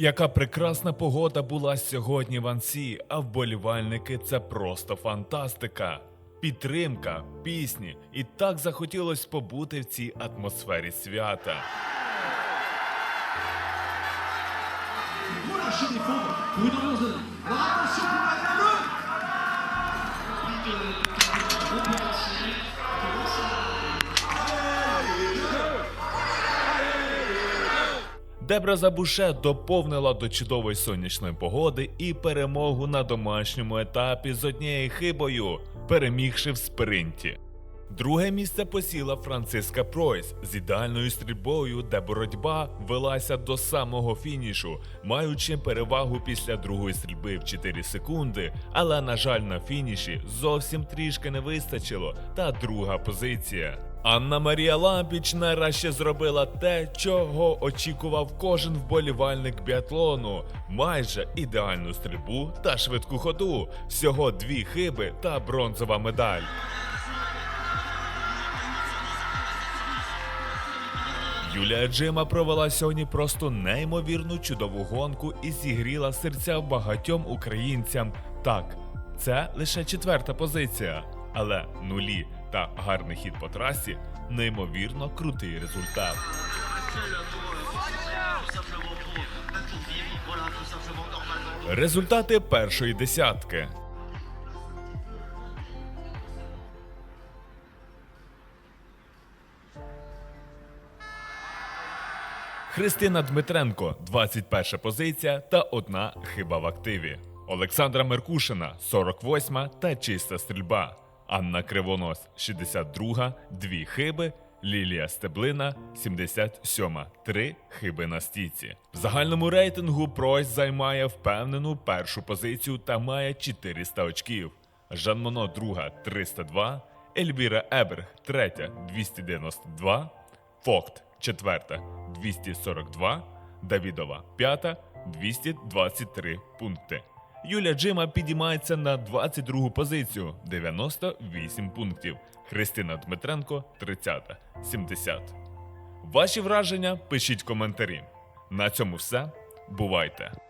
Яка прекрасна погода була сьогодні в Ансі, а вболівальники це просто фантастика. Підтримка, пісні, і так захотілось побути в цій атмосфері свята. Дебра Забуше доповнила до чудової сонячної погоди і перемогу на домашньому етапі з однією хибою, перемігши в спринті. Друге місце посіла Франциска Пройс з ідеальною стрільбою, де боротьба велася до самого фінішу, маючи перевагу після другої стрільби в 4 секунди. Але, на жаль, на фініші зовсім трішки не вистачило. Та друга позиція. Анна Марія Лампіч нарешті зробила те, чого очікував кожен вболівальник біатлону. Майже ідеальну стрільбу та швидку ходу. Всього дві хиби та бронзова медаль. Юлія Джима провела сьогодні просто неймовірну чудову гонку і зігріла серця багатьом українцям. Так, це лише четверта позиція, але нулі та гарний хід по трасі неймовірно крутий результат. Результати першої десятки. Христина Дмитренко 21 позиція та одна хиба в активі. Олександра Меркушина 48 та чиста стрільба. Анна Кривонос 62, дві хиби. Лілія Стеблина 77, три хиби на стійці. В загальному рейтингу Пройс займає впевнену першу позицію та має 400 очків. Жан Моно друга 302, Ельвіра Еберг третя 292, Фокт четверта 242, Давідова п'ята 223 пункти. Юля Джима підіймається на 22 позицію 98 пунктів. Христина Дмитренко 30 70. Ваші враження пишіть коментарі. На цьому все. Бувайте!